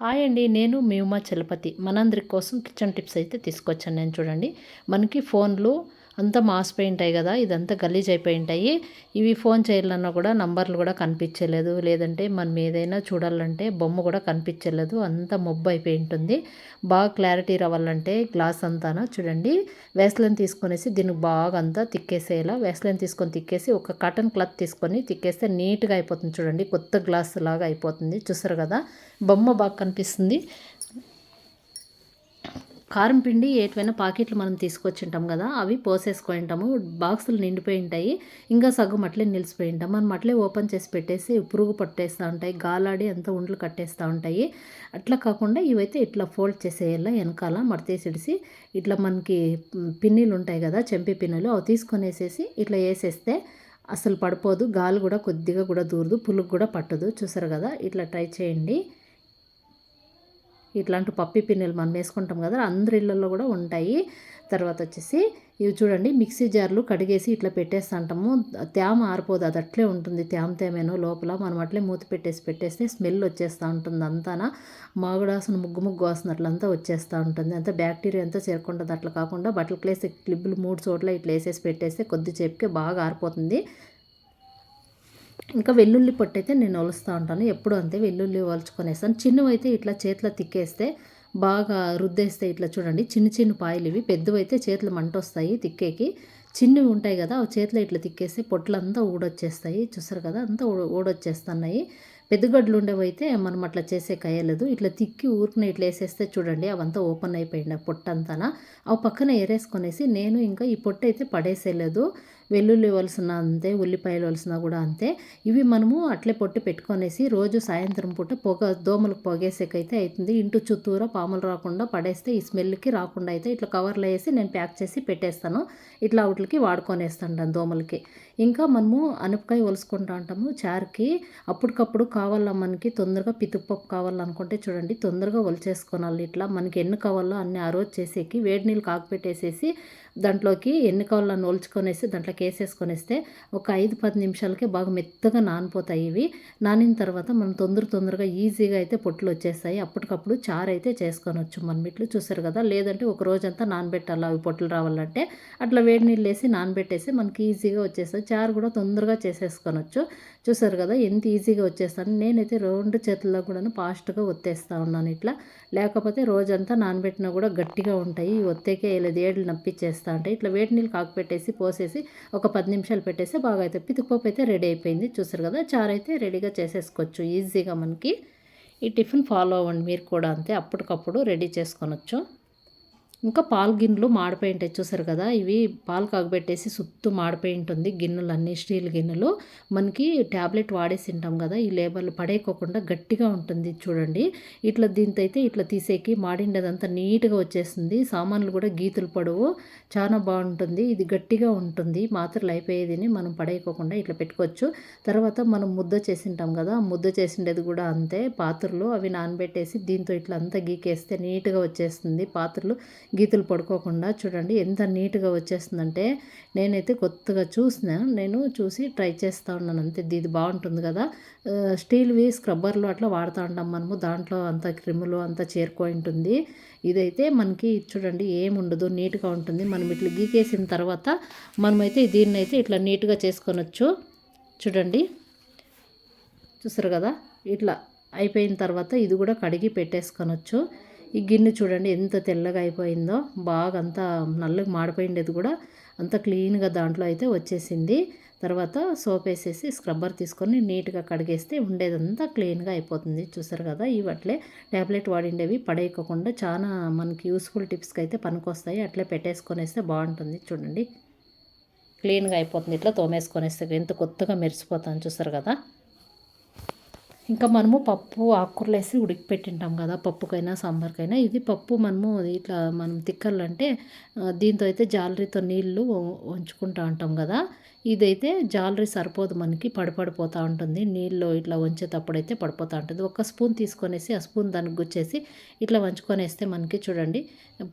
Hi అండి నేను మీ ఉమా చలపతి. మనందరి కోసం కిచెన్ టిప్స్ అయితే తీసుకొచ్చాను. నేను చూడండి మనకి ఫోన్లు అంతా మాసిపోయి ఉంటాయి కదా ఇదంతా గలీజ్ అయిపోయి ఉంటాయి. ఇవి ఫోన్ చేయాలన్నా కూడా నంబర్లు కూడా కనిపించలేదు. లేదంటే మనం ఏదైనా చూడాలంటే బొమ్మ కూడా కనిపించలేదు. అంతా మొబ్బు అయిపోయి ఉంటుంది. బాగా క్లారిటీ రావాలంటే గ్లాస్ అంతానా చూడండి. వేస్లైన్ తీసుకొనేసి దీనికి బాగా అంతా తిక్కేసేలా వేస్లైన్ తీసుకొని తిక్కేసి ఒక కాటన్ క్లాత్ తీసుకొని తిక్కేస్తే నీట్గా అయిపోతుంది చూడండి. కొత్త గ్లాస్ లాగా అయిపోతుంది. చూసారు కదా? బొమ్మ బాగా కనిపిస్తుంది. కారం పిండి ఏటివైనా పాకెట్లు మనం తీసుకొచ్చింటాం కదా అవి పోసేసుకొని ఉంటాము. బాక్సులు నిండిపోయి ఉంటాయి. ఇంకా సగం అట్లే నిలిచిపోయి ఉంటాం. మనం అట్లే ఓపెన్ చేసి పెట్టేసి పురుగు పట్టేస్తూ ఉంటాయి. గాలాడి అంతా ఉండ్లు కట్టేస్తూ ఉంటాయి. అట్లా కాకుండా ఇవైతే ఇట్లా ఫోల్డ్ చేసేయాల వెనకాల మడతేసిడిసి ఇట్లా మనకి పిన్నీలు ఉంటాయి కదా చెంపి పిన్నులు అవి తీసుకొని వేసేసి ఇట్లా వేసేస్తే అసలు పడిపోదు. గాలి కూడా కొద్దిగా కూడా దూరదు. పులుగు కూడా పట్టదు. చూసారు కదా? ఇట్లా ట్రై చేయండి. ఇట్లాంటి పప్పి పిన్నెలు మనం వేసుకుంటాం కదా అందరి ఇళ్ళల్లో కూడా ఉంటాయి. తర్వాత వచ్చేసి ఇవి చూడండి మిక్సీ జార్లు కడిగేసి ఇట్లా పెట్టేస్తుంటాము తేమ ఆరిపోదు అది అట్లే ఉంటుంది. తేమ తేమేనో లోపల మనం అట్లే మూత పెట్టేసి పెట్టేస్తే స్మెల్ వచ్చేస్తూ ఉంటుంది అంతానా. మాగుడాసన ముగ్గు ముగ్గు వాసన అట్లంతా వచ్చేస్తూ ఉంటుంది. అంతా బ్యాక్టీరియా అంతా చేరుకుంటుంది. అట్లా కాకుండా బట్టలు క్లేసి క్లిబ్బులు మూడు చోట్ల ఇట్లా వేసేసి పెట్టేస్తే కొద్దిసేపుకే బాగా ఆరిపోతుంది. ఇంకా వెల్లుల్లి పొట్టు అయితే నేను ఒలుస్తూ ఉంటాను. ఎప్పుడు అంతే వెల్లుల్లి ఒలుచుకొనేస్తాను. చిన్నవి అయితే ఇట్లా చేతిలో తిక్కేస్తే బాగా రుద్దేస్తే ఇట్లా చూడండి చిన్న చిన్న పాయలు ఇవి. పెద్దవైతే చేతులు మంట వస్తాయి తిక్కేకి. చిన్నవి ఉంటాయి కదా ఆ చేతిలో ఇట్లా తిక్కేస్తే పొట్లంతా ఊడొచ్చేస్తాయి. చూసారు కదా అంతా ఊడొచ్చేస్తున్నాయి. పెద్దగడ్డలు ఉండేవైతే మనం అట్లా చేసే కయ్యలేదు. ఇట్లా తిక్కి ఊరుకుని ఇట్లా వేసేస్తే చూడండి అవంతా ఓపెన్ అయిపోయింది అంతానా అవి పక్కన ఏరేసుకొనేసి నేను ఇంకా ఈ పొట్టు అయితే పడేసేయలేదు. వెల్లుల్లి వలసిన అంతే ఉల్లిపాయలు వలసిన కూడా అంతే. ఇవి మనము అట్లే పొట్టి పెట్టుకొనేసి రోజు సాయంత్రం పూట పొగ దోమలకు పొగేసేకైతే అవుతుంది ఇంటి చుట్టూరా పాములు రాకుండా పడేస్తే ఈ స్మెల్కి రాకుండా అయితే ఇట్లా కవర్లో వేసి నేను ప్యాక్ చేసి పెట్టేస్తాను. ఇట్లా వాటికి వాడుకొనేస్తాను దోమలకి. ఇంకా మనము అనపకాయ వలుసుకుంటా ఉంటాము చారుకి. అప్పటికప్పుడు కావాలా మనకి? తొందరగా పితుప్పప్పు కావాలనుకుంటే చూడండి తొందరగా ఒలిచేసుకోవాలి ఇట్లా. మనకి ఎన్ని కావాలో అన్ని ఆ రోజు చేసేకి వేడి నీళ్ళు కాకపెట్టేసేసి దాంట్లోకి ఎన్ని కావాలో నోల్చుకొనేసి దాంట్లోకి వేసేసుకొనేస్తే ఒక ఐదు పది నిమిషాలకే బాగా మెత్తగా నానిపోతాయి ఇవి. నానిన తర్వాత మనం తొందర తొందరగా ఈజీగా అయితే పొట్లు వచ్చేస్తాయి. అప్పటికప్పుడు చారు అయితే చేసుకొనొచ్చు మనం. ఇట్లు చూసారు కదా లేదంటే ఒక రోజంతా నానబెట్టాలి అవి పొట్లు రావాలంటే. అట్లా వేడి నీళ్ళు వేసి నానబెట్టేసి మనకి ఈజీగా వచ్చేస్తాయి. చారు కూడా తొందరగా చేసేసుకొనవచ్చు చూసారు కదా ఎంత ఈజీగా వచ్చేస్తాను. నేనైతే రెండు చేతుల్లో కూడా ఫాస్ట్గా ఒత్తేస్తూ ఉన్నాను ఇట్లా. లేకపోతే రోజంతా నానబెట్టినా కూడా గట్టిగా ఉంటాయి. ఒత్తేకే లేదు ఏళ్ళు నప్పిచ్చేస్తూ ఉంటాయి ఇట్లా వేడి నీళ్ళు కాకపెట్టేసి పోసేసి ఒక పది నిమిషాలు పెట్టేసి బాగా అయితే పితుకుపోపు అయితే రెడీ అయిపోయింది. చూసారు కదా చారు అయితే రెడీగా చేసేసుకోవచ్చు. ఈజీగా మనకి ఈ టిఫిన్ ఫాలో అవ్వండి మీరు కూడా అంతే. అప్పటికప్పుడు రెడీ చేసుకొనొచ్చు. ఇంకా పాలు గిన్నెలు మాడిపోయి ఉంటాయి చూసారు కదా ఇవి పాలు కాగబెట్టేసి సుత్తు మాడిపోయి ఉంటుంది గిన్నెలు అన్ని స్టీల్ గిన్నెలు. మనకి ట్యాబ్లెట్ వాడేసి ఉంటాం కదా ఈ లేబర్లు పడేయకోకుండా గట్టిగా ఉంటుంది చూడండి. ఇట్లా దీంతో అయితే ఇట్లా తీసేకి మాడిండేదంతా నీట్గా వచ్చేస్తుంది. సామాన్లు కూడా గీతులు పడవు చాలా బాగుంటుంది. ఇది గట్టిగా ఉంటుంది మాత్రలు అయిపోయేదిని మనం పడేయకోకుండా ఇట్లా పెట్టుకోవచ్చు. తర్వాత మనం ముద్ద చేసింటాం కదా ముద్ద చేసిండేది కూడా అంతే. పాత్రలు అవి నానబెట్టేసి దీంతో ఇట్లా అంతా గీకేస్తే నీట్గా వచ్చేస్తుంది. పాత్రలు గీతలు పడుకోకుండా చూడండి ఎంత నీట్గా వచ్చేస్తుందంటే నేనైతే కొత్తగా చూసిన నేను చూసి ట్రై చేస్తూ ఉన్నాను అంతే. ఇది బాగుంటుంది కదా. స్టీల్వి స్క్రబ్బర్లు అట్లా వాడుతూ ఉంటాం మనము. దాంట్లో అంత క్రిములు అంతా చేరుకొని ఉంటుంది. ఇదైతే మనకి చూడండి ఏముండదు నీట్గా ఉంటుంది. మనం ఇట్లా గీకేసిన తర్వాత మనమైతే దీన్ని అయితే ఇట్లా నీట్గా చేసుకొనొచ్చు. చూడండి. చూసారు కదా? ఇట్లా అయిపోయిన తర్వాత ఇది కూడా కడిగి పెట్టేసుకొనొచ్చు. ఈ గిన్నె చూడండి ఎంత తెల్లగా అయిపోయిందో. బాగా అంతా నల్లగా మాడిపోయిండేది కూడా. అంత క్లీన్గా దాంట్లో అయితే వచ్చేసింది. తర్వాత సోప్ వేసేసి స్క్రబ్బర్ తీసుకొని నీట్గా కడిగేస్తే ఉండేదంతా క్లీన్గా అయిపోతుంది. చూసారు కదా ఇవి అట్లే ట్యాబ్లెట్ వాడిండేవి. పడేయకుండా చాలా మనకి యూస్ఫుల్ టిప్స్కి అయితే పనికొస్తాయి. అట్లే పెట్టేసుకొనేస్తే బాగుంటుంది. చూడండి. క్లీన్గా అయిపోతుంది. ఇట్లా తోమేసుకొనేస్తే ఎంత కొత్తగా మెరిసిపోతాను. చూసారు కదా. ఇంకా మనము పప్పు ఆకుకూరలు వేసి ఉడికిపెట్టింటాం కదా పప్పుకైనా సాంబార్కైనా. ఇది పప్పు మనము ఇట్లా మనం తిక్కాలంటే దీంతో అయితే జాలరీతో నీళ్ళు ఉంచుకుంటా ఉంటాం కదా. ఇదైతే జాలరీ సరిపోదు మనకి పడిపడిపోతూ ఉంటుంది. నీళ్ళు ఇట్లా వంచేటప్పుడు అయితే పడిపోతూ ఉంటుంది. ఒక స్పూన్ తీసుకొనేసి ఆ స్పూన్ దానికి గుచ్చేసి ఇట్లా వంచుకొనేస్తే మనకి చూడండి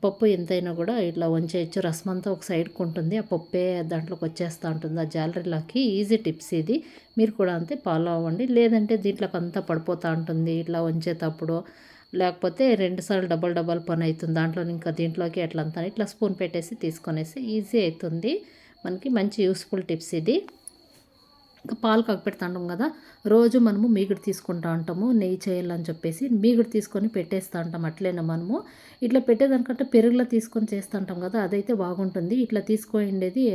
పప్పు ఎంతైనా కూడా ఇట్లా వంచేయచ్చు. రసం అంతా ఒక సైడ్కి ఉంటుంది ఆ పప్పే దాంట్లోకి వచ్చేస్తూ ఉంటుంది. ఆ జాలరీలోకి ఈజీ టిప్స్ ఇది. మీరు కూడా అంతే ఫాలో అవ్వండి. లేదంటే దీంట్లో అంతా పడిపోతూ ఉంటుంది ఇట్లా వంచేటప్పుడు. లేకపోతే రెండుసార్లు డబల్ డబల్ పని అవుతుంది. దాంట్లో ఇంకా దీంట్లోకి ఎట్లంతా ఇట్లా స్పూన్ పెట్టేసి తీసుకొనేసి ఈజీ అవుతుంది. మనకి మంచి యూస్ఫుల్ టిప్స్ ఇది. ఇంకా పాలు ఉంటాం కదా రోజు మనము మీగుడు తీసుకుంటా ఉంటాము నెయ్యి చేయాలని చెప్పేసి మీగుడు తీసుకొని పెట్టేస్తూ ఉంటాం అట్లనే మనము. ఇట్లా పెట్టేదానికంటే పెరుగులో తీసుకొని చేస్తూ ఉంటాం కదా అదైతే బాగుంటుంది. ఇట్లా తీసుకోండేది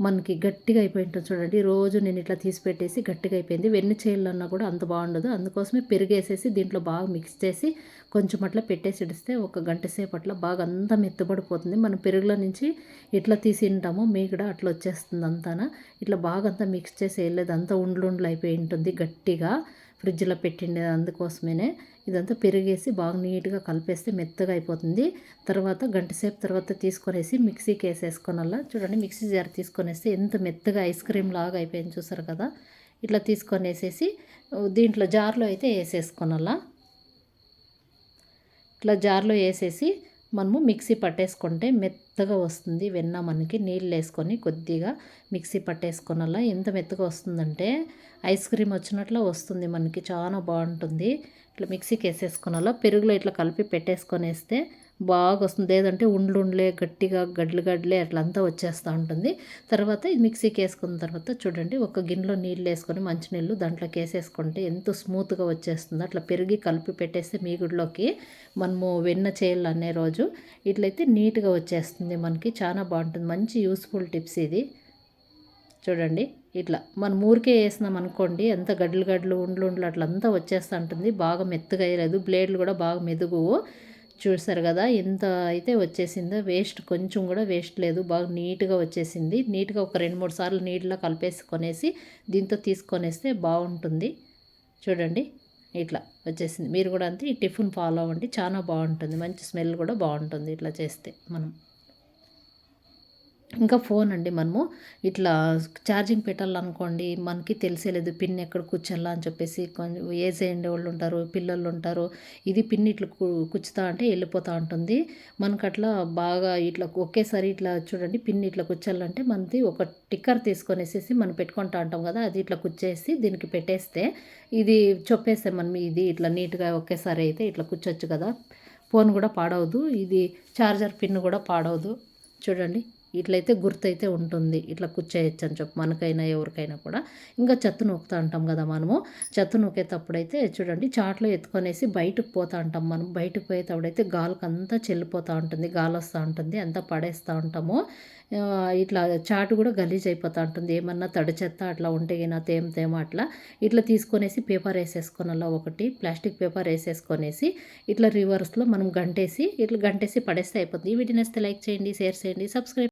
మనకి గట్టిగా అయిపోయి ఉంటుంది చూడండి. రోజు నేను ఇట్లా తీసి పెట్టేసి గట్టిగా అయిపోయింది. వెన్ను చేయాలన్నా కూడా అంత బాగుండదు. అందుకోసమే పెరుగేసేసి దీంట్లో బాగా మిక్స్ చేసి కొంచెం అట్లా పెట్టేసి ఇడిస్తే ఒక గంట సేపు అట్లా బాగా అంతా మెత్తబడిపోతుంది. మనం పెరుగులో నుంచి ఇట్లా తీసి మీ మీగడ అట్లా వచ్చేస్తుంది అంతాన. ఇట్లా బాగా అంతా మిక్స్ చేసి వేయలేదు. అంతా ఉండ్లు ఉండ్లు అయిపోయి ఉంటుంది గట్టిగా. ఫ్రిడ్జ్లో పెట్టిండేది అందుకోసమేనే ఇదంతా పెరిగేసి బాగా నీట్గా కలిపేస్తే మెత్తగా అయిపోతుంది. తర్వాత గంట సేపు తర్వాత తీసుకొనేసి మిక్సీకి వేసేసుకోనల్లా. చూడండి మిక్సీ జార్ తీసుకొనేస్తే ఎంత మెత్తగా ఐస్ క్రీమ్ లాగా అయిపోయింది చూసారు కదా. ఇట్లా తీసుకొనేసేసి దీంట్లో జార్లో అయితే వేసేసుకోనల్లా. ఇట్లా జార్లో వేసేసి మనము మిక్సీ పట్టేసుకుంటే మెత్తగా వస్తుంది వెన్న మనకి నీళ్ళు వేసుకొని కొద్దిగా మిక్సీ పట్టేసుకున్నలా ఎంత మెత్తగా వస్తుందంటే ఐస్ క్రీమ్ వచ్చినట్లు వస్తుంది మనకి చాలా బాగుంటుంది. ఇట్లా మిక్సీకి వేసేసుకున్నలా పెరుగులో ఇట్లా కలిపి పెట్టేసుకొని వేస్తే బాగా వస్తుంది ఏదంటే ఉండ్లు ఉండ్లే గట్టిగా గడ్లు గడ్లే అట్లా అంతా వచ్చేస్తూ ఉంటుంది. తర్వాత ఇది మిక్సీకి వేసుకున్న తర్వాత చూడండి ఒక గిన్నెలో నీళ్ళు వేసుకొని మంచినీళ్ళు దాంట్లోకి వేసేసుకుంటే ఎంత స్మూత్గా వచ్చేస్తుంది. అట్లా పెరిగి కలిపి పెట్టేస్తే మీగుడిలోకి మనము వెన్న చేయాలనే రోజు ఇట్లయితే నీట్గా వచ్చేస్తుంది మనకి. చాలా బాగుంటుంది. మంచి యూస్ఫుల్ టిప్స్ ఇది. చూడండి ఇట్లా మనం ఊరికే వేసినాం అనుకోండి ఎంత గడ్లు గడ్డలు ఉండ్లు ఉండ్లు అట్లా అంతా వచ్చేస్తూ ఉంటుంది. బాగా మెత్తగా వేయలేదు బ్లేడ్లు కూడా బాగా మెదుగు. చూసారు కదా ఎంత అయితే వచ్చేసిందో వేస్ట్ కొంచెం కూడా వేస్ట్ లేదు. బాగా నీట్గా వచ్చేసింది. నీట్గా ఒక రెండు మూడు సార్లు నీటిలో కలిపేసుకొనేసి దీంతో తీసుకొనేస్తే బాగుంటుంది. చూడండి ఇట్లా వచ్చేసింది. మీరు కూడా అంతే ఈ టిఫిన్ ఫాలో అవ్వండి. చాలా బాగుంటుంది. మంచి స్మెల్ కూడా బాగుంటుంది ఇట్లా చేస్తే మనం. ఇంకా ఫోన్ అండి మనము. ఇట్లా ఛార్జింగ్ పెట్టాలనుకోండి మనకి తెలిసేలేదు పిన్ ఎక్కడ కూర్చోాలా అని చెప్పేసి కొంచెం ఏజ్ అయ్యే వాళ్ళు ఉంటారు పిల్లలు ఉంటారు ఇది పిన్ ఇట్లా కుచ్చుతా అంటే వెళ్ళిపోతూ ఉంటుంది. మనకు అట్లా బాగా ఇట్లా ఒకేసారి ఇట్లా చూడండి పిన్ ఇట్లా కూర్చోాలంటే మనది ఒక టిక్కర్ తీసుకొనేసేసి మనం పెట్టుకుంటా ఉంటాం కదా అది ఇట్లా కుచ్చేసి దీనికి పెట్టేస్తే ఇది చొప్పేస్తే మనం ఇది ఇట్లా నీట్గా ఒకేసారి అయితే ఇట్లా కూర్చోచ్చు కదా. ఫోన్ కూడా పాడవదు ఇది ఛార్జర్ పిన్ కూడా పాడవదు. చూడండి. ఇట్లయితే గుర్తయితే ఉంటుంది. ఇట్లా కూర్చోయచ్చు అని చెప్పి. మనకైనా ఎవరికైనా కూడా. ఇంకా చెత్త నూకుతూ ఉంటాం కదా మనము. చెత్త నూకేటప్పుడైతే చూడండి చాట్లో ఎత్తుకొనేసి బయటకు పోతా ఉంటాం మనం. బయటకు పోయేటప్పుడైతే గాలికి అంతా చెల్లిపోతూ ఉంటుంది. గాలి వస్తూ ఉంటుంది. అంతా పడేస్తూ ఉంటాము. ఇట్లా చాటు కూడా గలీజ్ అయిపోతూ ఉంటుంది. ఏమన్నా తడి చెత్త అట్లా ఉంటే గిన తేమ తేమ అట్లా. ఇట్లా తీసుకొనేసి పేపర్ వేసేసుకొని ఒకటి ప్లాస్టిక్ పేపర్ వేసేసుకొనేసి ఇట్లా రివర్స్లో మనం గంటేసి ఇట్లా గంటేసి పడేస్తే అయిపోతుంది ఈ వీడియో లైక్ చేయండి షేర్ చేయండి సబ్స్క్రైబ్